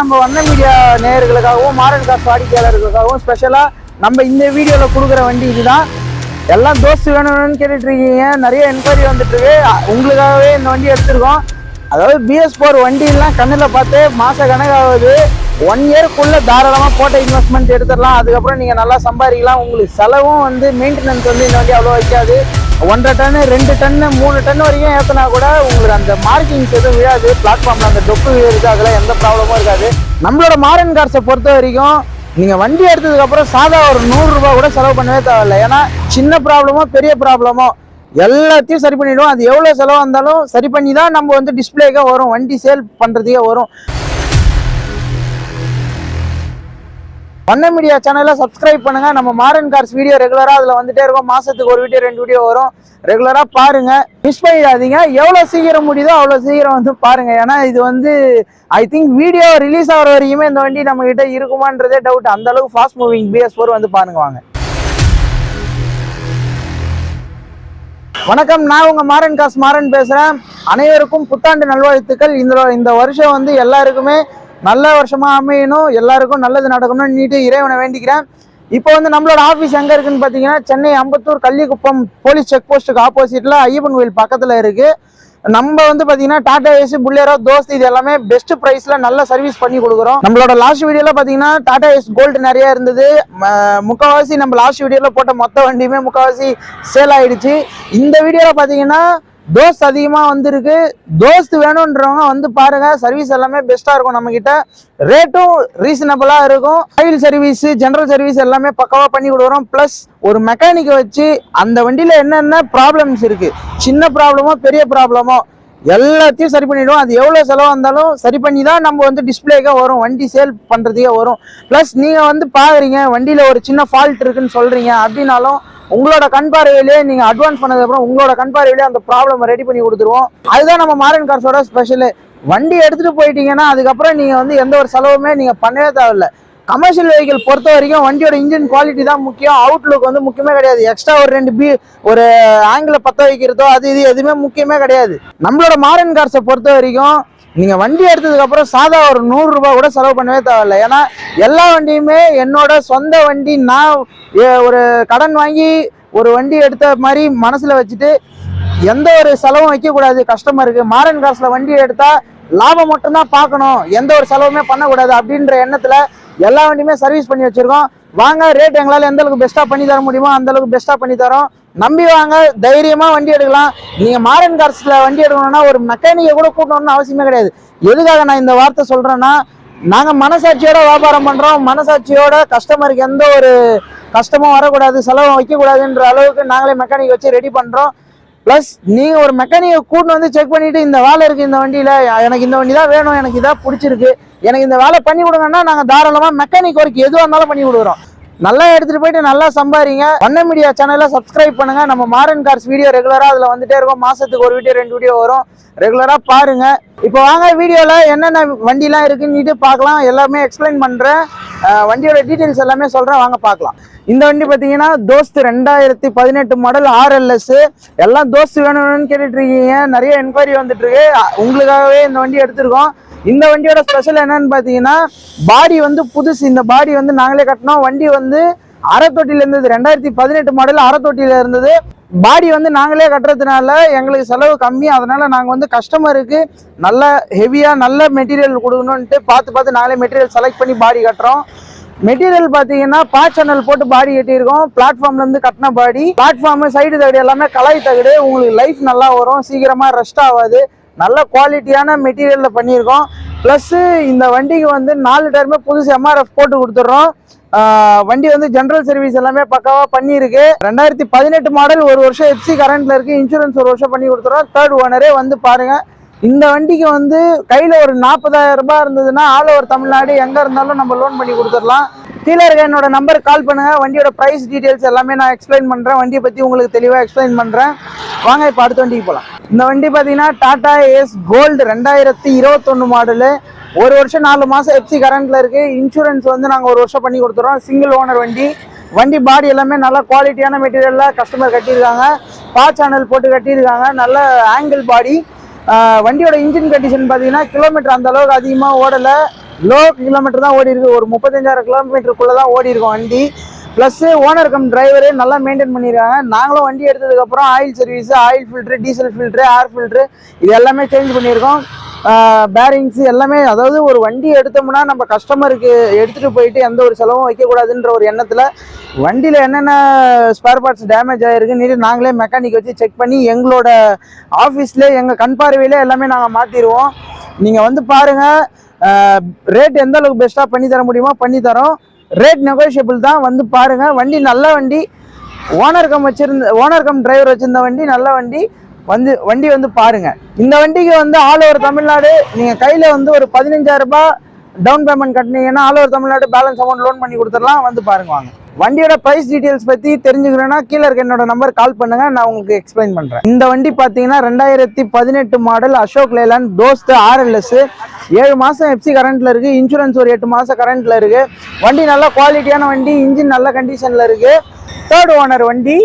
நம்ம வண்ண மீடியா நேயர்களுக்காகவும் மாரன் காசு வாடிக்கையாளர்களுக்காகவும் ஸ்பெஷலாக நம்ம இந்த வீடியோவில் கொடுக்குற வண்டி இதுதான். எல்லாம் தோஸ்து வேணும் வேணும்னு கேட்டுட்ருக்கீங்க. நிறைய என்கொயரி வந்துட்டுருக்கு உங்களுக்காகவே இந்த வண்டி எடுத்திருக்கோம். அதாவது பிஎஸ் ஃபோர் வண்டியெல்லாம் கண்ணில் பார்த்து மாத கணக்காகுது ஒன் இயர்க்குள்ளே தாராளமாக போட்ட இன்வெஸ்ட்மெண்ட் எடுத்துடலாம். அதுக்கப்புறம் நீங்கள் நல்லா சம்பாதிக்கலாம். உங்களுக்கு செலவும் வந்து மெயின்டெனன்ஸ் வந்து இந்த வண்டி அவ்வளோ வைக்காது. ஒன்றரை டன்னு ரெண்டு டன்னு மூணு டன் வரைக்கும் ஏற்றினா கூட உங்களுக்கு அந்த மார்க்கிங்ஸ் எதுவும் விழாது. பிளாட்ஃபார்மில் அந்த டொப்பு விழுது அதெல்லாம் எந்த ப்ராப்ளமும் இருக்காது. நம்மளோட மாரன் கார்ஸை பொறுத்த வரைக்கும் நீங்கள் வண்டி எடுத்ததுக்கப்புறம் சாதா ஒரு நூறுரூபா கூட செலவு பண்ணவே தேவையில்லை. ஏன்னா சின்ன ப்ராப்ளமோ பெரிய ப்ராப்ளமோ எல்லாத்தையும் சரி பண்ணிவிடுவோம் அது எவ்வளோ செலவாக இருந்தாலும் சரி பண்ணி தான் நம்ம வந்து டிஸ்பிளேக்கே வரும். வண்டி சேல் பண்ணுறதுக்கே வரும். வண்ண மீடியா சேனலை சப்ஸ்கிரைப் பண்ணுங்க. நம்ம மாரன் கார்ஸ் வீடியோ ரெகுலராக அதில் வந்துட்டே இருக்கும். மாதத்துக்கு ஒரு வீடியோ ரெண்டு வீடியோ வரும். ரெகுலராக பாருங்கள் மிஸ் பண்ணிடாதீங்க. எவ்வளோ சீக்கிரம் முடியுதோ அவ்வளோ சீக்கிரம் வந்து பாருங்கள் ஏன்னா இது வந்து ஐ திங்க் வீடியோ ரிலீஸ் ஆகிற வரைக்குமே இந்த வண்டி நம்மக்கிட்ட இருக்குமான்றதே டவுட் அந்த அளவுக்கு ஃபாஸ்ட் மூவிங் பிஎஸ் ஃபோர் வந்து பாருங்க வாங்க. வணக்கம். நான் உங்க மாறன் காஸ் மாறன் பேசுறேன். அனைவருக்கும் புத்தாண்டு நல்வாழ்த்துக்கள். இந்த இந்த வருஷம் வந்து எல்லாருக்குமே நல்ல வருஷமாக அமையணும் எல்லாருக்கும் நல்லது நடக்கணும்னு நீட்டு இறைவனை வேண்டிக்கிறேன். இப்போ வந்து நம்மளோட ஆஃபீஸ் எங்கே இருக்குன்னு பார்த்தீங்கன்னா சென்னை அம்பத்தூர் கள்ளிக்குப்பம் போலீஸ் செக் போஸ்ட்டுக்கு ஆப்போசிட்டில் ஐயப்பன் கோயில் பக்கத்தில் இருக்குது நம்ம வந்து பார்த்தீங்கன்னா டாடா ஏசி புல்லேரோ தோஸ்த் இது எல்லாமே பெஸ்ட் ப்ரைஸில் நல்ல சர்வீஸ் பண்ணி கொடுக்குறோம். நம்மளோட லாஸ்ட் வீடியோவில் பார்த்தீங்கன்னா டாடா ஏஸ் கோல்டு நிறையா இருந்தது. ம- நம்ம லாஸ்ட் வீடியோவில் போட்ட மொத்த வண்டியுமே முக்கால்வாசி சேல் ஆகிடுச்சு இந்த வீடியோவில் பார்த்தீங்கன்னா தோஸ்த் அதிகமாக வந்திருக்கு. தோஸ்த் வேணுன்றவங்க வந்து பாருங்க சர்வீஸ் எல்லாமே பெஸ்ட்டாக இருக்கும் நம்மக்கிட்ட ரேட்டும் ரீசனபிளாக இருக்கும். ஆயில் சர்வீஸ் ஜென்ரல் சர்வீஸ் எல்லாமே பக்கவாக பண்ணி கொடுக்குறோம். ப்ளஸ் ஒரு மெக்கானிக்கை வச்சு அந்த வண்டியில் என்னென்ன ப்ராப்ளம்ஸ் இருக்குது சின்ன ப்ராப்ளமோ பெரிய ப்ராப்ளமோ எல்லாத்தையும் சரி பண்ணிவிடுவோம் அது எவ்வளோ செலவாக இருந்தாலும் சரி பண்ணி தான் நம்ம வந்து டிஸ்பிளேக்காக வரும். வண்டி சேல் பண்ணுறதுக்கே வரும். ப்ளஸ் நீங்கள் வந்து பார்க்குறீங்க வண்டியில் ஒரு சின்ன ஃபால்ட் இருக்குன்னு சொல்கிறீங்க அப்படின்னாலும் உங்களோட கண் பார்வையிலே நீங்கள் அட்வான்ஸ் பண்ணதுக்கப்புறம் உங்களோட கண் பார்வையிலே அந்த ப்ராப்ளம் ரெடி பண்ணி கொடுத்துருவோம். அதுதான் நம்ம மாரன் கார்ஸோட ஸ்பெஷலு வண்டி எடுத்துகிட்டு போயிட்டீங்கன்னா அதுக்கப்புறம் நீங்கள் வந்து எந்த ஒரு செலவுமே நீங்கள் பண்ணவே தேவையில்ல. கமர்ஷியல் வெஹிக்கிள் பொறுத்த வரைக்கும் வண்டியோட இன்ஜின் குவாலிட்டி தான் முக்கியம். அவுட்லுக் வந்து முக்கியமே கிடையாது. எக்ஸ்ட்ரா ஒரு ரெண்டு பி ஒரு ஆங்கிள பற்ற வைக்கிறதோ அது இது எதுவுமே முக்கியமே கிடையாது. நம்மளோட மாரன் கார்ஸை பொறுத்த வரைக்கும் நீங்க வண்டி எடுத்ததுக்கு அப்புறம் சாதா ஒரு நூறு ரூபாய் கூட செலவு பண்ணவே தேவையில்ல. ஏன்னா எல்லா வண்டியுமே என்னோட சொந்த வண்டி நான் ஏ- ஒரு கடன் வாங்கி ஒரு வண்டி எடுத்த மாதிரி மனசுல வச்சுட்டு எந்த ஒரு செலவும் வைக்கக்கூடாது கஸ்டமருக்கு மாரன் காசுல வண்டி எடுத்தா லாபம் மட்டும்தான் பார்க்கணும். எந்த ஒரு செலவுமே பண்ணக்கூடாது அப்படின்ற எண்ணத்துல எல்லா வண்டியுமே சர்வீஸ் பண்ணி வச்சிருக்கோம். வாங்க ரேட் எங்களால் எந்த அளவுக்கு பெஸ்ட்டாக பண்ணி தர முடியுமோ அந்த அளவுக்கு பெஸ்ட்டாக பண்ணி தரோம். நம்பி வாங்க தைரியமாக வண்டி எடுக்கலாம். நீங்கள் மாரன் கார்ஸில் வண்டி எடுக்கணும்னா ஒரு மெக்கானிக்கை கூட கூட்டணும்னு அவசியமே கிடையாது. எதுக்காக நான் இந்த வார்த்தை சொல்கிறேன்னா நாங்கள் மனசாட்சியோட வியாபாரம் பண்ணுறோம் மனசாட்சியோட கஸ்டமருக்கு எந்த ஒரு கஷ்டமும் வரக்கூடாது செலவும் வைக்கக்கூடாதுன்ற அளவுக்கு நாங்களே மெக்கானிக் வச்சு ரெடி பண்ணுறோம் ப்ளஸ் நீங்கள் ஒரு மெக்கானிக்கை கூட்டு வந்து செக் பண்ணிவிட்டு இந்த வேலை இருக்குது இந்த வண்டியில் எனக்கு இந்த வண்டி தான் வேணும் எனக்கு இதான் பிடிச்சிருக்கு எனக்கு இந்த வேலை பண்ணி கொடுங்கன்னா நாங்கள் தாராளமாக மெக்கானிக் ஒர்க் எதுவாக இருந்தாலும் பண்ணி கொடுக்குறோம். நல்லா எடுத்துட்டு போயிட்டு நல்லா சம்பாதிங்க வண்ண மீடியா சேனலை சப்ஸ்கிரைப் பண்ணுங்க. நம்ம மாரன் கார்ஸ் வீடியோ ரெகுலரா அதுல வந்துட்டே இருக்கும். மாசத்துக்கு ஒரு வீடியோ ரெண்டு வீடியோ வரும். ரெகுலரா பாருங்க. இப்போ வாங்க வீடியோல என்னென்ன வண்டிலாம் இருக்குன்னு பார்க்கலாம். எல்லாமே எக்ஸ்பிளைன் பண்றேன். வண்டியோட டீடைல்ஸ் எல்லாமே சொல்றேன். வாங்க பார்க்கலாம். இந்த வண்டி பார்த்தீங்கன்னா தோஸ்த் ரெண்டாயிரத்தி பதினெட்டு மாடல் ஆர்எல்எஸ் எல்லாம் தோஸ்த் வேணும்னு கேட்டுட்டு இருக்கீங்க நிறைய என்கொயரி வந்துட்டு இருக்கு உங்களுக்காகவே இந்த வண்டி எடுத்திருக்கோம். இந்த வண்டியோட ஸ்பெஷல் என்னன்னு பார்த்தீங்கன்னா பாடி வந்து புதுசு. இந்த பாடி வந்து நாங்களே கட்டினோம். வண்டி வந்து அரைத்தொட்டில இருந்தது. ரெண்டாயிரத்தி பதினெட்டு மாடல் அறத்தொட்டியில் இருந்தது. பாடி வந்து நாங்களே கட்டுறதுனால எங்களுக்கு செலவு கம்மி. அதனால நாங்கள் வந்து கஸ்டமருக்கு நல்ல ஹெவியாக நல்ல மெட்டீரியல் கொடுக்கணுன்ட்டு பார்த்து பார்த்து நாங்களே மெட்டீரியல் செலக்ட் பண்ணி பாடி கட்டுறோம். மெட்டீரியல் பார்த்தீங்கன்னா பா சேனல் போட்டு பாடி கட்டியிருக்கோம் பிளாட்ஃபார்ம்லேருந்து கட்டின பாடி பிளாட்ஃபார்ம் சைடு தகடு எல்லாமே கலாய் தகடு. உங்களுக்கு லைஃப் நல்லா வரும். சீக்கிரமாக ரெஸ்ட் ஆகாது. நல்ல குவாலிட்டியான மெட்டீரியலில் பண்ணியிருக்கோம். ப்ளஸ்ஸு இந்த வண்டிக்கு வந்து நாலு டயருமே புதுசு எம்ஆர்எஃப் போட்டு கொடுத்துட்றோம். வண்டி வந்து ஜென்ரல் சர்வீஸ் எல்லாமே பக்காவாக பண்ணியிருக்கு. ரெண்டாயிரத்தி பதினெட்டு மாடல் ஒரு வருஷம் எஃப்சி கரண்ட்டில் இருக்குது இன்சூரன்ஸ் ஒரு வருஷம் பண்ணி கொடுத்துறோம் தேர்ட் ஓனரே வந்து பாருங்கள் இந்த வண்டிக்கு வந்து கையில் ஒரு நாற்பதாயிரம் ரூபாய் இருந்ததுன்னா ஆல் ஓவர் தமிழ்நாடு எங்கே இருந்தாலும் நம்ம லோன் பண்ணி கொடுத்துடலாம். கீழே இருக்க என்னோட நம்பருக்கு கால் பண்ணுங்கள் வண்டியோட ப்ரைஸ் டீட்டெயில்ஸ் எல்லாமே நான் எக்ஸ்பிளைன் பண்ணுறேன் வண்டியை பற்றி உங்களுக்கு தெளிவாக எக்ஸ்பிளைன் பண்ணுறேன் வாங்க இப்போ அடுத்த வண்டிக்கு போகலாம் இந்த வண்டி பார்த்தீங்கன்னா டாடா ஏஸ் கோல்டு ரெண்டாயிரத்தி இருபத்தொன்னு மாடலு ஒரு வருஷம் நாலு மாதம் எஃப்சி கரண்டில் இருக்குது இன்சூரன்ஸ் வந்து நாங்கள் ஒரு வருஷம் பண்ணி கொடுத்துறோம். சிங்கிள் ஓனர் வண்டி. வண்டி பாடி எல்லாமே நல்லா குவாலிட்டியான மெட்டீரியலில் கஸ்டமர் கட்டியிருக்காங்க. பா சேனல் போட்டு கட்டியிருக்காங்க. நல்ல ஆங்கிள் பாடி வண்டியோட இன்ஜின் கண்டிஷன் பார்த்தீங்கன்னா கிலோமீட்டர் அந்த அளவுக்கு அதிகமாக ஓடலை. லோ கிலோமீட்டர் தான் ஓடி இருக்கு. ஒரு முப்பத்தஞ்சாயிரம் கிலோமீட்டருக்குள்ளே தான் ஓடி இருக்கும் வண்டி. ப்ளஸ்ஸு ஓனர் கம் டிரைவரு நல்லா மெயின்டைன் பண்ணிடுறாங்க நாங்களும் வண்டி எடுத்ததுக்கப்புறம் oil service oil filter diesel filter air filter இது எல்லாமே சேஞ்ச் பண்ணியிருக்கோம். பேரிங்ஸ் எல்லாமே அதாவது ஒரு வண்டி எடுத்தோம்னா நம்ம கஸ்டமருக்கு எடுத்துகிட்டு போயிட்டு எந்த ஒரு செலவும் வைக்கக்கூடாதுன்ற ஒரு எண்ணத்தில் வண்டியில் என்னென்ன ஸ்பேர் பார்ட்ஸ் டேமேஜ் ஆகிருக்குன்னு நாங்களே மெக்கானிக் வச்சு செக் பண்ணி எங்களோட ஆஃபீஸ்லேயே எங்கள் கண் பார்வையிலே எல்லாமே நாங்கள் மாற்றிடுவோம் நீங்கள் வந்து பாருங்கள் ரேட் எந்த அளவுக்கு பெஸ்ட்டாக பண்ணி தர முடியுமோ பண்ணி தரோம். ரேட் நெகோஷியபிள் தான். வந்து பாருங்கள் வண்டி நல்ல வண்டி. ஓனர் கம் வச்சிருந்த ஓனர் கம் டிரைவர் வச்சிருந்த வண்டி நல்ல வண்டி. வந்து வண்டி வந்து பாருங்க. இந்த வண்டிக்கு வந்து ஆல் ஓவர் தமிழ்நாடு நீங்க கையில வந்து ஒரு பதினஞ்சாயிரம் ரூபாய் டவுன் பேமெண்ட் கட்டினீங்கன்னா all over Tamil Nadu balance amount loan பண்ணி கொடுத்துடலாம். வந்து பாருங்க வாங்க. வண்டியோட பிரைஸ் டீடைல்ஸ் பத்தி தெரிஞ்சுக்கணும்னா கீழே இருக்க என்னோட நம்பர் கால் பண்ணுங்க. நான் உங்களுக்கு எக்ஸ்பிளைன் பண்றேன். இந்த வண்டி பாத்தீங்கன்னா ரெண்டாயிரத்தி பதினெட்டு மாடல் அசோக் லேலான் தோஸ்த் ஆர்எல்எஸ் ஏழு மாசம் எஃப்சி கரண்ட்ல இருக்கு. இன்சூரன்ஸ் ஒரு எட்டு மாசம் கரண்ட்ல இருக்கு. வண்டி நல்ல குவாலிட்டியான வண்டி இன்ஜின் நல்ல கண்டிஷன்ல இருக்கு. தேர்ட் ஓனர் வண்டி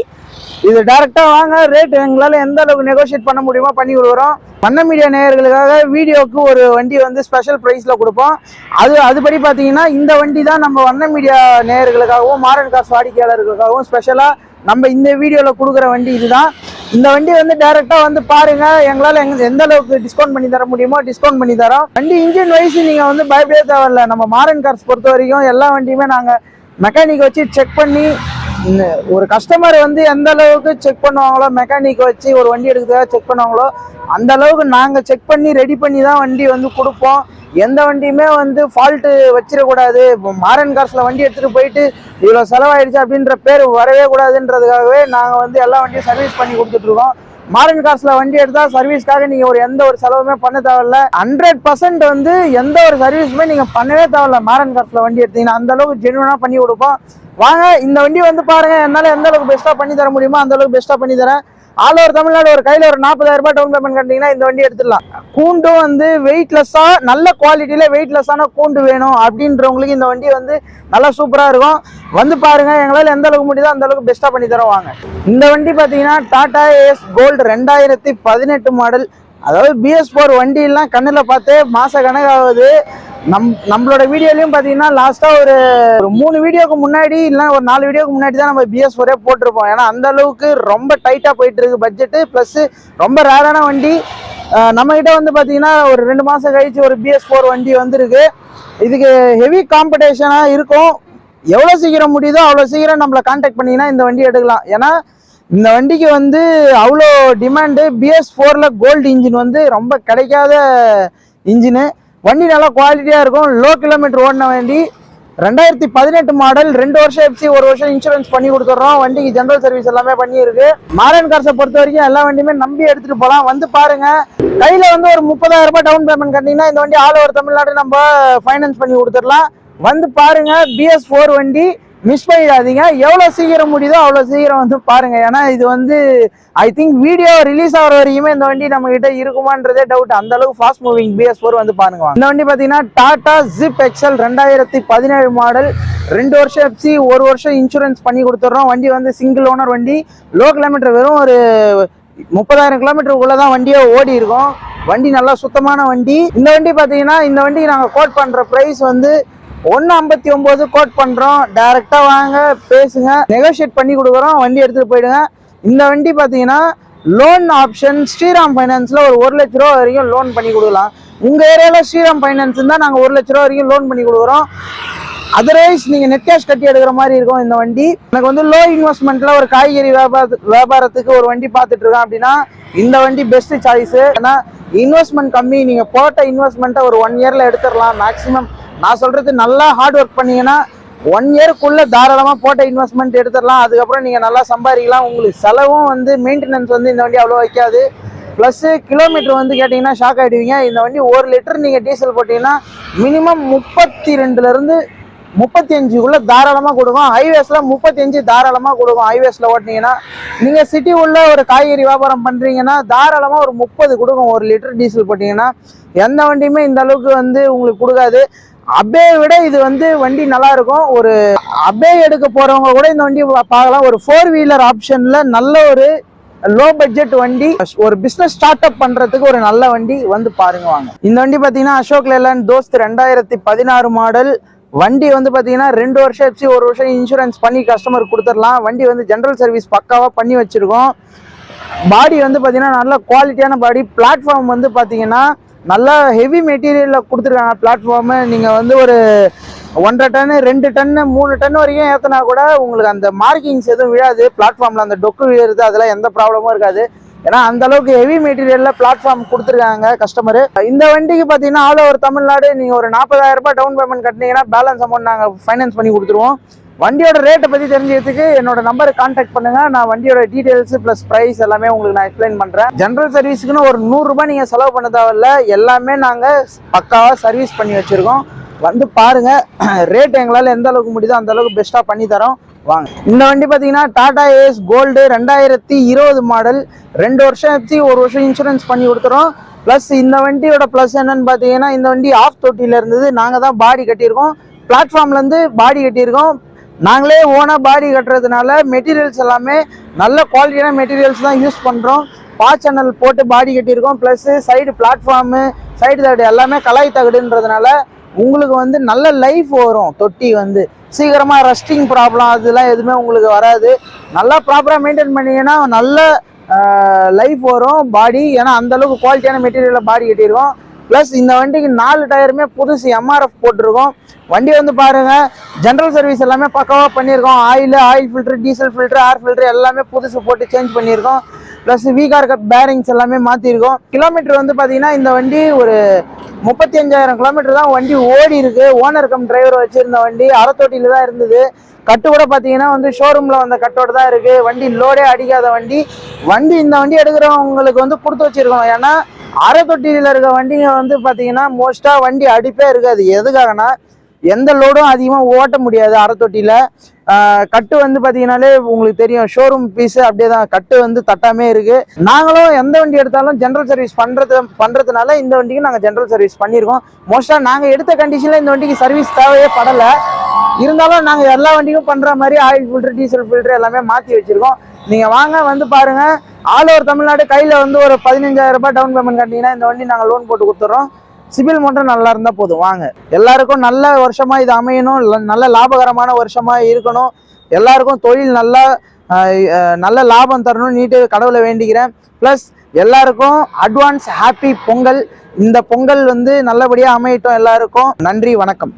இது டேரெக்டாக வாங்க ரேட் எங்களால எந்த அளவுக்கு நெகோஷியேட் பண்ண முடியுமோ பண்ணி கொடுக்குறோம். பண்ண மீடியா நேயர்களுக்காக வீடியோக்கு ஒரு வண்டி வந்து ஸ்பெஷல் ப்ரைஸில் கொடுப்போம். அது அதுபடி பார்த்தீங்கன்னா இந்த வண்டி தான் நம்ம வண்ண மீடியா நேயர்களுக்காகவும் மாரன் காசு வாடிக்கையாளர்களுக்காகவும் ஸ்பெஷலாக நம்ம இந்த வீடியோவில் கொடுக்குற வண்டி இதுதான். இந்த வண்டி வந்து டேரெக்டாக வந்து பாருங்க எங்களால் எங்க எந்த அளவுக்கு டிஸ்கவுண்ட் பண்ணி தர முடியுமோ டிஸ்கவுண்ட் பண்ணி தரோம். வண்டி இன்ஜின் வைஸ் நீங்கள் வந்து பயப்படவே தேவையில்ல. நம்ம மாரன் கார்ஸ் பொறுத்த வரைக்கும் எல்லா வண்டியுமே நாங்கள் மெக்கானிக் வச்சு செக் பண்ணி ஒரு கஸ்டமர் வந்து எந்த அளவுக்கு செக் பண்ணுவாங்களோ மெக்கானிக் வச்சு ஒரு வண்டி எடுக்கிறதுக்காக செக் பண்ணுவாங்களோ அந்த அளவுக்கு நாங்கள் செக் பண்ணி ரெடி பண்ணி தான் வண்டி வந்து கொடுப்போம். எந்த வண்டியுமே வந்து ஃபால்ட்டு வச்சிடக்கூடாது. இப்போ மாரன் காசில் வண்டி எடுத்துகிட்டு போயிட்டு இவ்வளோ செலவாயிடுச்சு அப்படின்ற பேர் வரவே கூடாதுன்றதுக்காகவே நாங்கள் வந்து எல்லா வண்டியும் சர்வீஸ் பண்ணி கொடுத்துட்ருக்கோம் மாரன் காசில் வண்டி எடுத்தால் சர்வீஸ்க்காக நீங்கள் ஒரு எந்த ஒரு செலவுமே பண்ண தேவையில்ல. ஹண்ட்ரட் பர்சன்ட் வந்து எந்த ஒரு சர்வீஸுமே நீங்கள் பண்ணவே தேவையில்ல மாரன் காசில் வண்டி எடுத்தீங்கன்னா. அந்தளவுக்கு ஜென்வனாக பண்ணி கொடுப்போம். வாங்க இந்த வண்டி வந்து பாருங்க என்னால எந்த அளவுக்கு பெஸ்ட்டா பண்ணி தர முடியுமோ அந்த அளவுக்கு பெஸ்ட்டா பண்ணி தரேன். ஆல் ஓவர் தமிழ்நாடு ஒரு கையில ஒரு நாற்பதாயிரம் ரூபாய் டவுன் பேமெண்ட் கட்டிங்கன்னா இந்த வண்டி எடுத்துடலாம். கூண்டும் வந்து வெயிட்லெஸ்ஸா நல்ல குவாலிட்டியில வெயிட்லெஸ்ஸான கூண்டு வேணும் அப்படின்றவங்களுக்கு இந்த வண்டி வந்து நல்லா சூப்பரா இருக்கும். வந்து பாருங்க எங்களால் எந்த அளவுக்கு முடியுதோ அந்த அளவுக்கு பெஸ்ட்டாக பண்ணி தரோம் வாங்க இந்த வண்டி பாத்தீங்கன்னா டாடா ஏஸ் கோல்டு ரெண்டாயிரத்தி பதினெட்டு மாடல் அதாவது பிஎஸ் ஃபோர் வண்டியெல்லாம் கண்ணில் பார்த்து மாச கணக்காகுது. நம் நம்மளோட வீடியோலையும் பார்த்தீங்கன்னா லாஸ்ட்டாக ஒரு ஒரு மூணு வீடியோக்கு முன்னாடி இல்லை ஒரு நாலு வீடியோக்கு முன்னாடி தான் நம்ம பிஎஸ் ஃபோரே போட்டிருப்போம். ஏன்னா அந்த அளவுக்கு ரொம்ப டைட்டாக போயிட்டு இருக்கு பட்ஜெட்டு ப்ளஸ் ரொம்ப ரேரான வண்டி. நம்மகிட்ட வந்து பார்த்தீங்கன்னா ஒரு ரெண்டு மாதம் கழிச்சு ஒரு பிஎஸ் ஃபோர் வண்டி வந்திருக்கு. இதுக்கு ஹெவி காம்படிஷனாக இருக்கும். எவ்வளோ சீக்கிரம் முடியுதோ அவ்வளோ சீக்கிரம் நம்மளை கான்டாக்ட் பண்ணிங்கன்னா இந்த வண்டி எடுக்கலாம். ஏன்னா இந்த வண்டிக்கு வந்து அவ்வளோ டிமாண்டு பிஎஸ் ஃபோரில் கோல்டு இன்ஜின் வந்து ரொம்ப கிடைக்காத இன்ஜினு வண்டி நல்லா குவாலிட்டியாக இருக்கும். லோ கிலோமீட்டர் ஓடின வண்டி. ரெண்டாயிரத்தி பதினெட்டு மாடல் ரெண்டு வருஷம் எஃப்சி ஒரு வருஷம் இன்சூரன்ஸ் பண்ணி கொடுத்துட்றோம். வண்டிக்கு ஜென்ரல் சர்வீஸ் எல்லாமே பண்ணியிருக்கு. மாரன் கார்ஸை பொறுத்த வரைக்கும் எல்லா வண்டியுமே நம்பி எடுத்துகிட்டு போகலாம். வந்து பாருங்கள் கையில் வந்து ஒரு முப்பதாயிரம் ரூபாய் டவுன் பேமெண்ட் கட்டிங்கன்னா இந்த வண்டி ஆல் ஓவர் தமிழ்நாடு நம்ம ஃபைனான்ஸ் பண்ணி கொடுத்துடலாம். வந்து பாருங்கள் பிஎஸ் ஃபோர் வண்டி. மிஸ் பண்ணிடாதீங்க. எவ்வளோ சீக்கிரம் முடியுதோ அவ்வளோ சீக்கிரம் வந்து பாருங்கள் ஏன்னா இது வந்து ஐ திங்க் வீடியோ ரிலீஸ் ஆகிற வரைக்குமே இந்த வண்டி நம்மக்கிட்ட இருக்குமான்றதே டவுட் அந்த அளவுக்கு ஃபாஸ்ட் மூவிங் பிஎஸ் ஃபோர் வந்து பாருங்க. இந்த வண்டி பார்த்தீங்கன்னா டாடா ஜிப் எக்ஸல் ரெண்டாயிரத்தி பதினேழு மாடல் ரெண்டு வருஷம் எஃப்சி ஒரு வருஷம் இன்சூரன்ஸ் பண்ணி கொடுத்துட்றோம். வண்டி வந்து சிங்கிள் ஓனர் வண்டி. லோ கிலோமீட்டர் வெறும் ஒரு முப்பதாயிரம் கிலோமீட்டருக்குள்ளே தான் வண்டியே ஓடி இருக்கும். வண்டி நல்லா சுத்தமான வண்டி. இந்த வண்டி பார்த்தீங்கன்னா இந்த வண்டிக்கு நாங்கள் கோட் பண்ணுற ப்ரைஸ் வந்து ஒன்று ஐம்பத்தி ஒம்பது கோட் பண்ணுறோம் டைரெக்டாக வாங்க பேசுங்க நெகோஷியேட் பண்ணி கொடுக்குறோம். வண்டி எடுத்துகிட்டு போயிடுங்க. இந்த வண்டி பார்த்தீங்கன்னா லோன் ஆப்ஷன் ஸ்ரீராம் ஃபைனான்ஸில் ஒரு ஒரு லட்ச ரூபா வரைக்கும் லோன் பண்ணி கொடுக்கலாம். உங்கள் ஏரியாவில் ஸ்ரீராம் ஃபைனான்ஸ் தான் நாங்கள் ஒரு லட்ச ரூபா வரைக்கும் லோன் பண்ணி கொடுக்குறோம். அதர்வைஸ் நீங்கள் நெட் கேஷ் கட்டி எடுக்கிற மாதிரி இருக்கும் இந்த வண்டி. எனக்கு வந்து லோ இன்வெஸ்ட்மெண்ட்ல ஒரு காய்கறி வியாபார வியாபாரத்துக்கு ஒரு வண்டி பார்த்துட்டு இருக்கேன் அப்படின்னா இந்த வண்டி பெஸ்ட் சாய்ஸ் ஏன்னா இன்வெஸ்ட்மெண்ட் கம்மி. நீங்கள் போட்ட இன்வெஸ்ட்மெண்ட்டை ஒரு ஒன் இயரில் எடுத்துடலாம். மேக்ஸிமம் நான் சொல்றது நல்லா ஹார்ட் ஒர்க் பண்ணீங்கன்னா ஒன் இயருக்குள்ள தாராளமாக போட்ட இன்வெஸ்ட்மெண்ட் எடுத்துடலாம். அதுக்கப்புறம் நீங்கள் நல்லா சம்பாதிக்கலாம். உங்களுக்கு செலவும் வந்து மெயின்டெனன்ஸ் வந்து இந்த வண்டி அவ்வளோ வைக்காது. ப்ளஸ்ஸு கிலோமீட்டர் வந்து கேட்டிங்கன்னா ஷாக் ஆகிடுவீங்க இந்த வண்டி ஒரு லிட்டர் நீங்கள் டீசல் போட்டிங்கன்னா மினிமம் முப்பத்தி ரெண்டுலேருந்து முப்பத்தி அஞ்சுக்குள்ள தாராளமாக கொடுக்கும். ஹைவேஸில் முப்பத்தி அஞ்சு தாராளமாக கொடுக்கும். ஹைவேஸில் ஓட்டினீங்கன்னா நீங்கள் சிட்டி உள்ள ஒரு காய்கறி வியாபாரம் பண்ணுறீங்கன்னா தாராளமாக ஒரு முப்பது கொடுக்கும் ஒரு லிட்டர் டீசல் போட்டிங்கன்னா எந்த வண்டியுமே இந்த அளவுக்கு வந்து உங்களுக்கு கொடுக்காது. அபே விட இது வந்து வண்டி நல்லா இருக்கும் ஒரு அபே எடுக்க போறவங்க கூட இந்த வண்டி பார்க்கலாம். ஒரு ஃபோர் வீலர் ஆப்ஷன்ல நல்ல ஒரு லோ பட்ஜெட் வண்டி. ஒரு பிசினஸ் ஸ்டார்ட் அப் பண்றதுக்கு ஒரு நல்ல வண்டி வந்து பாருங்க வாங்க. இந்த வண்டி பாத்தீங்கன்னா அசோக் லேலண்ட் தோஸ்த் ரெண்டாயிரத்தி பதினாறு மாடல். வண்டி வந்து பாத்தீங்கன்னா ரெண்டு வருஷம் ஆச்சு ஒரு வருஷம் இன்சூரன்ஸ் பண்ணி கஸ்டமர் கொடுத்துடலாம். வண்டி வந்து ஜென்ரல் சர்வீஸ் பக்காவா பண்ணி வச்சிருக்கோம். பாடி வந்து பார்த்தீங்கன்னா நல்ல குவாலிட்டியான பாடி பிளாட்ஃபார்ம் வந்து பார்த்தீங்கன்னா நல்லா ஹெவி மெட்டீரியலில் கொடுத்துருக்காங்க. பிளாட்ஃபார்மு நீங்கள் வந்து ஒரு ஒன்றரை டன்னு ரெண்டு டன்னு மூணு டன் வரைக்கும் ஏற்றினா கூட உங்களுக்கு அந்த மார்க்கிங்ஸ் எதுவும் விழாது. பிளாட்ஃபார்மில் அந்த டொக்கு விழுறது அதெல்லாம் எந்த ப்ராப்ளமும் இருக்காது. ஏன்னா அந்த அளவுக்கு ஹெவி மெட்டீரியலில் பிளாட்ஃபார்ம் கொடுத்துருக்காங்க கஸ்டமரு இந்த வண்டிக்கு பார்த்தீங்கன்னா ஆல் ஓவர் தமிழ்நாடு நீங்கள் ஒரு நாற்பதாயிரம் ரூபாய் டவுன் பேமெண்ட் கட்டினீங்கன்னா பேலன்ஸ் அமௌண்ட் நாங்கள் ஃபைனான்ஸ் பண்ணி கொடுத்துருவோம். வண்டியோட ரேட்டை பற்றி தெரிஞ்சுக்கிறதுக்கு என்னோட நம்பரை கான்டாக்ட் பண்ணுங்க. நான் வண்டியோட டீடைல்ஸ் ப்ளஸ் ப்ரைஸ் எல்லாமே உங்களுக்கு நான் எக்ஸ்பிளைன் பண்ணுறேன் ஜென்ரல் சர்வீஸுக்குன்னு ஒரு நூறுரூபா நீங்கள் செலவு பண்ண தேவையில்ல. எல்லாமே நாங்கள் பக்காவாக சர்வீஸ் பண்ணி வச்சுருக்கோம். வந்து பாருங்கள் ரேட் எங்களால் எந்த அளவுக்கு முடியுதோ அந்த அளவுக்கு பெஸ்ட்டாக பண்ணி தரோம். வாங்க. இந்த வண்டி பார்த்தீங்கன்னா டாடா ஏஸ் கோல்டு ரெண்டாயிரத்தி இருபது மாடல் ரெண்டு வருஷம் ஒரு வருஷம் இன்சூரன்ஸ் பண்ணி கொடுத்துறோம். ப்ளஸ் இந்த வண்டியோட ப்ளஸ் என்னன்னு பார்த்தீங்கன்னா இந்த வண்டி ஆஃப் தொட்டியில் இருந்தது. நாங்கள் தான் பாடி கட்டியிருக்கோம். பிளாட்ஃபார்ம்லேருந்து பாடி கட்டியிருக்கோம். நாங்களே ஓனாக பாடி கட்டுறதுனால மெட்டீரியல்ஸ் எல்லாமே நல்ல குவாலிட்டியான மெட்டீரியல்ஸ் தான் யூஸ் பண்ணுறோம் பா சேனல் போட்டு பாடி கட்டியிருக்கோம். ப்ளஸ் சைடு பிளாட்ஃபார்மு சைடு தகடு எல்லாமே கலாய் தகடுன்றதுனால உங்களுக்கு வந்து நல்ல லைஃப் வரும் தொட்டி வந்து. சீக்கிரமாக ரஸ்டிங் ப்ராப்ளம் அதெல்லாம் எதுவுமே உங்களுக்கு வராது. நல்லா ப்ராப்பராக மெயின்டைன் பண்ணிங்கன்னா நல்ல லைஃப் வரும் பாடி ஏன்னா அந்தளவுக்கு குவாலிட்டியான மெட்டீரியலில் பாடி கட்டியிருக்கோம். ப்ளஸ் இந்த வண்டிக்கு நாலு டயருமே புதுசு எம்ஆர்எஃப் போட்டிருக்கோம். வண்டி வந்து பாருங்கள் ஜென்ரல் சர்வீஸ் எல்லாமே பக்காவாக பண்ணியிருக்கோம். Oil oil filter diesel filter air filter எல்லாமே புதுசு போட்டு சேஞ்ச் பண்ணியிருக்கோம். ப்ளஸ் வீகார் இருக்க பேரிங்ஸ் எல்லாமே மாற்றிருக்கோம் கிலோமீட்டர் வந்து பார்த்தீங்கன்னா இந்த வண்டி ஒரு முப்பத்தி அஞ்சாயிரம் கிலோமீட்டர் தான் வண்டி ஓடி இருக்கு. ஓனர் கம் டிரைவர் வச்சிருந்த வண்டி அறத்தோட்டியில் தான் இருந்தது. கட்டு கூட பார்த்தீங்கன்னா வந்து ஷோரூமில் வந்த கட்டோடு தான் இருக்கு. வண்டி லோடே அடிக்காத வண்டி. வண்டி இந்த வண்டி எடுக்கிறவங்களுக்கு வந்து கொடுத்து வச்சிருக்கோம். ஏன்னா அரை தொட்டியில் இருக்க வண்டிங்க வந்து பார்த்தீங்கன்னா மோஸ்ட்டாக வண்டி அடிப்பே இருக்காது. எதுக்காகனா எந்த லோடும் அதிகமாக ஓட்ட முடியாது அரை தொட்டியில் கட்டு வந்து பார்த்தீங்கன்னாலே உங்களுக்கு தெரியும். ஷோரூம் பீஸு அப்படியே தான் கட்டு வந்து தட்டாமே இருக்குது நாங்களும் எந்த வண்டி எடுத்தாலும் ஜென்ரல் சர்வீஸ் பண்ணுறது பண்ணுறதுனால இந்த வண்டிக்கு நாங்கள் ஜென்ரல் சர்வீஸ் பண்ணியிருக்கோம் மோஸ்ட்டாக நாங்கள் எடுத்த கண்டிஷனில் இந்த வண்டிக்கு சர்வீஸ் தேவையே படலை. இருந்தாலும் நாங்கள் எல்லா வண்டிக்கும் பண்ணுற மாதிரி ஆயில் ஃபில்ட்ரு டீசல் ஃபில்ட்ரு எல்லாமே மாற்றி வச்சுருக்கோம். நீங்கள் வாங்க வந்து பாருங்கள் ஆல் ஓவர் தமிழ்நாடு கையில் வந்து ஒரு பதினஞ்சாயிரம் ரூபாய் டவுன் பேமெண்ட் கட்டிங்கன்னா இந்த வண்டி நாங்கள் லோன் போட்டு கொடுத்துட்றோம். சிபில் மட்டும் நல்லா இருந்தால் போதும். வாங்க. எல்லாருக்கும் நல்ல வருஷமாக இது அமையணும். நல்ல லாபகரமான வருஷமாக இருக்கணும். எல்லாருக்கும் தொழில் நல்லா நல்ல லாபம் தரணும். நீட்டு கடவுளை வேண்டிக்கிறேன். ப்ளஸ் எல்லாருக்கும் அட்வான்ஸ் ஹாப்பி பொங்கல். இந்த பொங்கல் வந்து நல்லபடியாக அமையட்டும் எல்லாருக்கும். நன்றி வணக்கம்.